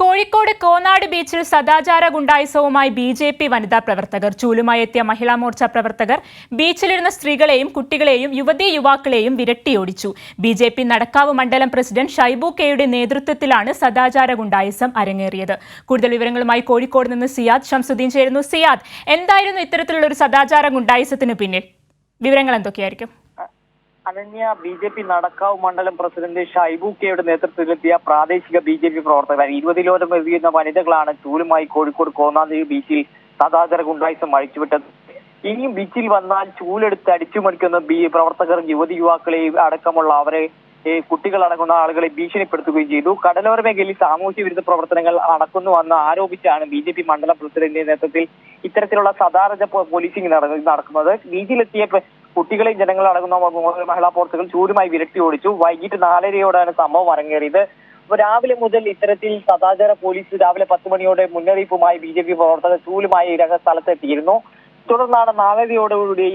കോഴിക്കോട് കോനാട് ബീച്ചിൽ സദാചാര ഗുണ്ടായുസവുമായി B J P വനിതാ പ്രവർത്തകർ ചൂലുമായി എത്തിയ മഹിളാ മോർച്ച പ്രവർത്തകർ ബീച്ചിലിരുന്ന സ്ത്രീകളെയും കുട്ടികളെയും യുവതീ യുവാക്കളെയും വിരട്ടിയോടിച്ചു. ബി ജെ പി നടക്കാവ് മണ്ഡലം പ്രസിഡന്റ് ഷൈബു കെയുടെ നേതൃത്വത്തിലാണ് സദാചാര ഗുണ്ടായുസം അരങ്ങേറിയത്. കൂടുതൽ വിവരങ്ങളുമായി കോഴിക്കോട് നിന്ന് സിയാദ് ഷംസുദ്ദീൻ ചേരുന്നു. സിയാദ് എന്തായിരുന്നു ഇത്തരത്തിലുള്ള ഒരു സദാചാര ഗുണ്ടായുസത്തിന് പിന്നിൽ? വിവരങ്ങൾ എന്തൊക്കെയായിരിക്കും? Ananya B J P Nadakkavu മണ്ഡലം പ്രസിഡന്റ് ഷൈബു കെയുടെ നേതൃത്വത്തിലെത്തിയ പ്രാദേശിക ബി ജെ പി പ്രവർത്തകർ ഇരുപതിലോരം എത്തിയുന്ന വനിതകളാണ് ചൂലുമായി കോഴിക്കോട് കോന്നാന്തി ബീച്ചിൽ സദാചാര ഗുണ്ടായുസം അഴിച്ചുവിട്ടത്. ഇനിയും ബീച്ചിൽ വന്നാൽ ചൂലെടുത്ത് അടിച്ചുമടിക്കുന്ന ബി പ്രവർത്തകർ യുവതി യുവാക്കളെയും അടക്കമുള്ള അവരെ ഏ, കുട്ടികളടങ്ങുന്ന ആളുകളെ ഭീഷണിപ്പെടുത്തുകയും ചെയ്തു. കടലോര മേഖലയിൽ സാമൂഹ്യ വിരുദ്ധ പ്രവർത്തനങ്ങൾ നടക്കുന്നുവെന്ന് ആരോപിച്ചാണ് ബി ജെ പി മണ്ഡലം പ്രസിഡന്റിന്റെ നേതൃത്വത്തിൽ ഇത്തരത്തിലുള്ള സദാചാര പോ- പോലീസിംഗ് നടക്കുന്നത്. ബീച്ചിലെത്തിയ കുട്ടികളെയും ജനങ്ങളടങ്ങുന്ന മഹിളാ പ്രവർത്തകർ ചൂരുമായി വിരട്ടി ഓടിച്ചു. വൈകിട്ട് നാലരയോടെയാണ് സംഭവം അരങ്ങേറിയത്. രാവിലെ മുതൽ ഇത്തരത്തിൽ സദാചാര പോലീസ് രാവിലെ പത്ത് മണിയോടെ മുന്നറിയിപ്പുമായി ബി ജെ പി പ്രവർത്തകർ ചൂലുമായി രഹ സ്ഥലത്തെത്തിയിരുന്നു. തുടർന്നാണ് നാലരയോടുകൂടി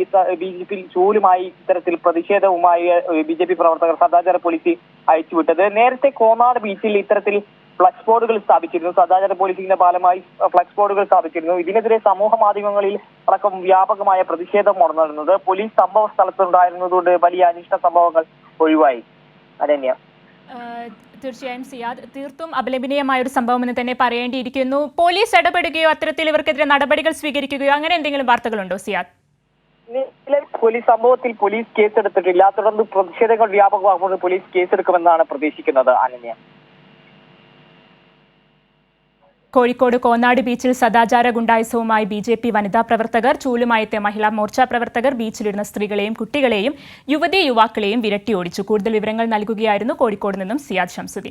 ബി ജെ പി ചൂലുമായി ഇത്തരത്തിൽ പ്രതിഷേധവുമായി ബി ജെ പി പ്രവർത്തകർ സദാചാര പോലീസ് അയച്ചുവിട്ടത് നേരത്തെ കോന്നാട് ബീച്ചിൽ ഇത്തരത്തിൽ ഫ്ലക്സ് ബോർഡുകൾ സ്ഥാപിച്ചിരുന്നു. സദാചാര പോലീസിന്റെ ഭാഗമായി ഫ്ലക്സ് ബോർഡുകൾ സ്ഥാപിച്ചിരുന്നു. ഇതിനെതിരെ സമൂഹ മാധ്യമങ്ങളിൽ അടക്കം വ്യാപകമായ പ്രതിഷേധം ഉണർന്നിരുന്നത് പോലീസ് സംഭവ സ്ഥലത്തുണ്ടായിരുന്നതുകൊണ്ട് വലിയ അനിഷ്ട സംഭവങ്ങൾ ഒഴിവായി. അനന്യ തീർച്ചയായും സിയാദ് തീർത്തും അപലപനീയമായ ഒരു സംഭവം എന്ന് തന്നെ പറയേണ്ടിയിരിക്കുന്നു. പോലീസ് ഇടപെടുകയോ അത്തരത്തിൽ ഇവർക്കെതിരെ നടപടികൾ സ്വീകരിക്കുകയോ അങ്ങനെ എന്തെങ്കിലും വാർത്തകളുണ്ടോ സിയാദ്? പോലീസ് സംഭവത്തിൽ പോലീസ് കേസെടുത്തിട്ടില്ല. തുടർന്ന് പ്രതിഷേധങ്ങൾ വ്യാപകമാകുമ്പോൾ പോലീസ് കേസെടുക്കുമെന്നാണ് പ്രതീക്ഷിക്കുന്നത് അനന്യ. കോഴിക്കോട് കോന്നാട് ബീച്ചിൽ സദാചാര ഗുണ്ടായുസവുമായി ബി ജെ പി വനിതാ പ്രവർത്തകർ ചൂലുമായത്തെ മഹിളാ മോർച്ച പ്രവർത്തകർ ബീച്ചിലിരുന്ന സ്ത്രീകളെയും കുട്ടികളെയും യുവതി യുവാക്കളെയും വിരട്ടിയോടിച്ചു കൂടുതൽ വിവരങ്ങൾ നൽകുകയായിരുന്നു കോഴിക്കോട് നിന്നും സിയാദ് ഷംസുദ്ദീൻ